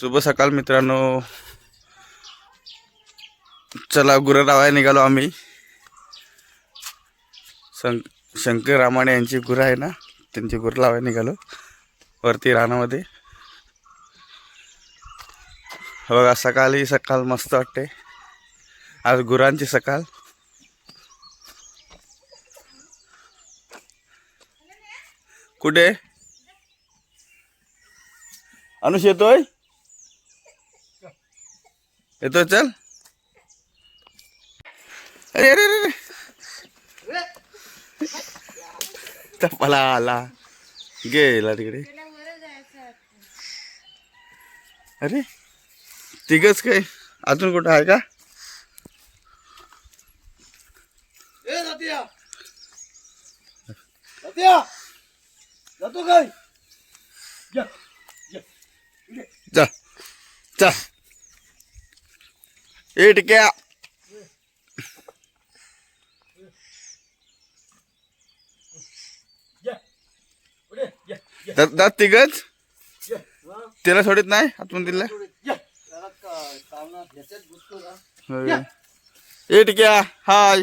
शुभ सकाळ मित्रांनो. चला गुरं लावायला निघालो आम्ही. शं शंकर रामाणे यांची गुरं आहे ना त्यांची गुरं लावायला निघालो. वरती रानामध्ये. हो, बघा सकाळी सकाळ मस्त वाटते. आज गुरांची सकाळ. कुठे? अनुष येतोय? येतोय चल. अरे अरे अरे तपाला आला. गेला तिकडे. अरे तिघच काय? अजून कुठं आहे का? जातो काय? जा जा. ए टिक्या दात तिघच? त्याला सोडित नाही? आतून दिला? पुढे, ए टिक्या हाय.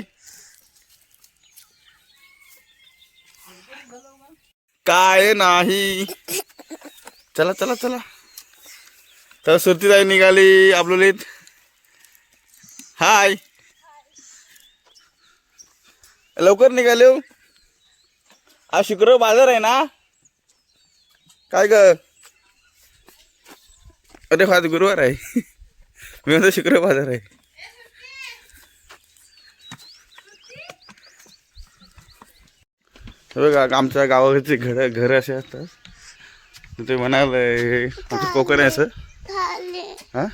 काय नाही. चला चला चला. तर सुरतीताई निघाली आपलोलीत हाय. लवकर निघाले हो. आज शुक्रवार बाजार आहे ना? काय ग? अरे आज गुरुवार आहे. मी म्हणतो शुक्रवार बाजार आहे. हे बघा आमच्या गावाचे घर घर असे असतात. ते म्हणाल आमचं कोकण आहे असं. हा?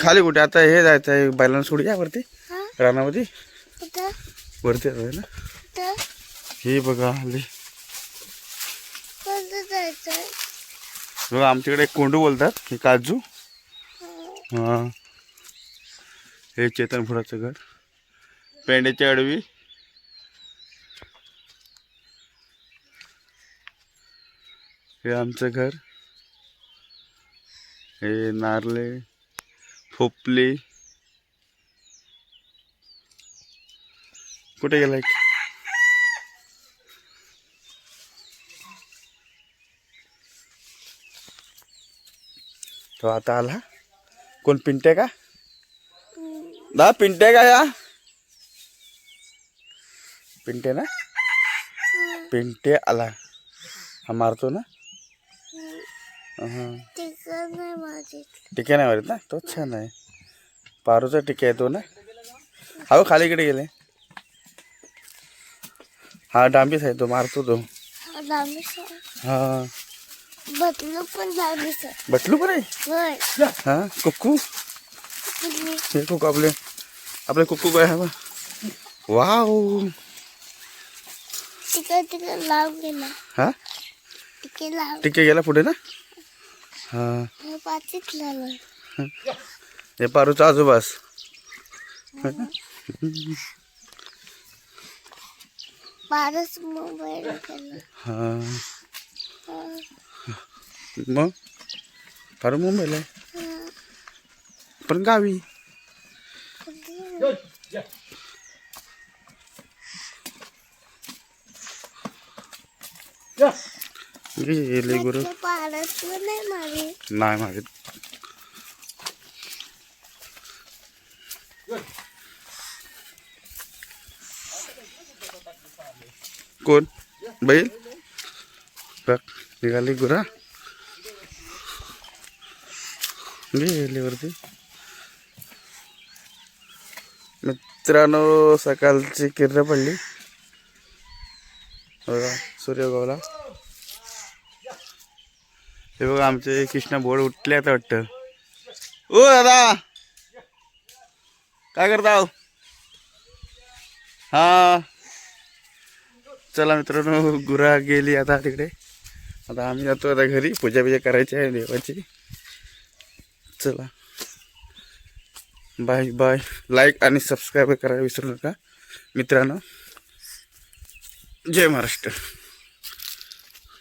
खाली कुठे? आता हे जायचं आहे बैलांना सोडूया वरती हा? रानामध्ये. वरती आहे ना हे बघा हल्ली. बघा आमच्याकडे एक कोंडू बोलतात हे काजू. हा. हे. चेतन फुलाचं घर. पेंड्याची अडवी हे आमचं घर. हे नारले फोपली कुठे गेलाय? तो आता आला? कोण पिंट्या का? दा पिंट्या का या? पिंटे ना? पिंटे आला. हा मारतो ना? हां. टिक्या नाही मारत ना? तो छान आहे. पारूचा टिक्या आहे तो ना हा खालीकडे गेले. हा डांबीस आहे तो मारतो तो. हा बदलू पण लांबीच बटलू पण आहे? हा कुक्कू हे कुक आपले आपले कुक्कू काय हवा वाव. तिकडे तिकडे लांब गेला. हा? टिके गेला पुढे ना? हा. पारूचा आजोबास. बारच मोबाईल हा. मग? पारू मुंबईला आहे. पण गावी? या गेले गुरु. नाही मागित कोण? बैल निघाली गुरा गेली वरती. मित्रांनो सकाळची किरण पडली. बघा सूर्य गवला हे बघा आमचे कृष्णा बोर्ड उठले आता वाटतं. ओ दादा. काय करता हो? हा? चला मित्रांनो गुरा गेली आता तिकडे. आता आम्ही जातो आता घरी पूजा बिजा करायची आहे देवाची. चला. बाय बाय लाईक आणि सबस्क्राईब करायला विसरू नका. मित्रांनो जय महाराष्ट्र.